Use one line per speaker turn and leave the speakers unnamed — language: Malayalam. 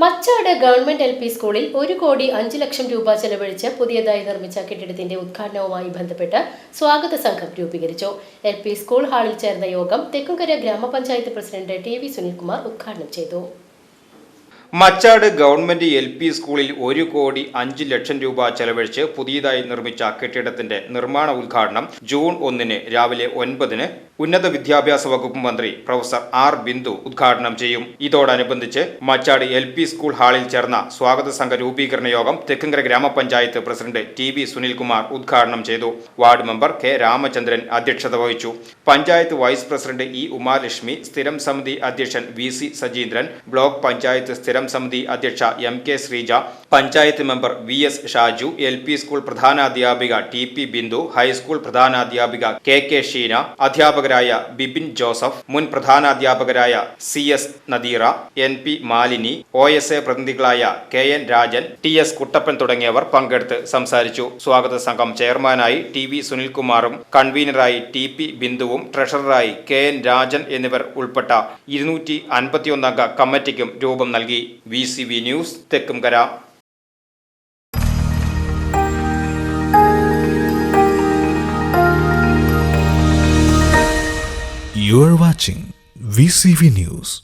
Machad government L P സ്കൂളിൽ ഒരു കോടി അഞ്ച് ലക്ഷം രൂപ ചെലവഴിച്ച് പുതിയതായി നിർമ്മിച്ച കെട്ടിടത്തിന്റെ ഉദ്ഘാടനവുമായി ബന്ധപ്പെട്ട് സ്വാഗത സംഘം രൂപീകരിച്ചു. എൽ പി സ്കൂൾ ഹാളിൽ ചേർന്ന യോഗം തെക്കുംകര ഗ്രാമപഞ്ചായത്ത് പ്രസിഡന്റ് ടി വി സുനിൽകുമാർ ഉദ്ഘാടനം ചെയ്തു.
മച്ചാട് ഗവൺമെന്റ് എൽ പി സ്കൂളിൽ ഒരു കോടി അഞ്ച് ലക്ഷം രൂപ ചെലവഴിച്ച് പുതിയതായി നിർമ്മിച്ച കെട്ടിടത്തിന്റെ നിർമ്മാണ ഉദ്ഘാടനം ജൂൺ ഒന്നിന് രാവിലെ ഒൻപതിന് ഉന്നത വിദ്യാഭ്യാസ വകുപ്പ് മന്ത്രി പ്രൊഫസർ ആർ ബിന്ദു ഉദ്ഘാടനം ചെയ്യും. ഇതോടനുബന്ധിച്ച് മച്ചാട് എൽ പി സ്കൂൾ ഹാളിൽ ചേർന്ന സ്വാഗത സംഘ രൂപീകരണ യോഗം തെക്കുംകര ഗ്രാമപഞ്ചായത്ത് പ്രസിഡന്റ് ടി വി സുനിൽകുമാർ ഉദ്ഘാടനം ചെയ്തു. വാർഡ് മെമ്പർ കെ രാമചന്ദ്രൻ അധ്യക്ഷത വഹിച്ചു. Panchayat vice president E Umalakshmi സ്ഥിരം സമിതി അധ്യക്ഷൻ V C Sajeendran block panchayat സ്ഥിരം സമിതി അധ്യക്ഷ M K Sreeja panchayat member V S Shaju L P school പ്രധാനാധ്യാപിക T P Bindu high school പ്രധാനാധ്യാപിക K K Sheena അധ്യാപകരായ ബിബിൻ ജോസഫ് മുൻ പ്രധാനാധ്യാപകരായ C S Nadeera N P Malini O S A പ്രതിനിധികളായ K N Rajan T S Kuttappan തുടങ്ങിയവർ പങ്കെടുത്ത് സംസാരിച്ചു. സ്വാഗത സംഘം ചെയർമാനായി ടി വി സുനിൽകുമാറും കൺവീനറായി ടി പി ബിന്ദുവും ട്രഷററായി കെ എൻ രാജൻ എന്നിവർ ഉൾപ്പെട്ട ഇരുന്നൂറ്റി അൻപത്തിയൊന്നംഗ കമ്മിറ്റിക്കും രൂപം നൽകി. V C V news Thekkumkara
You are watching VCV News.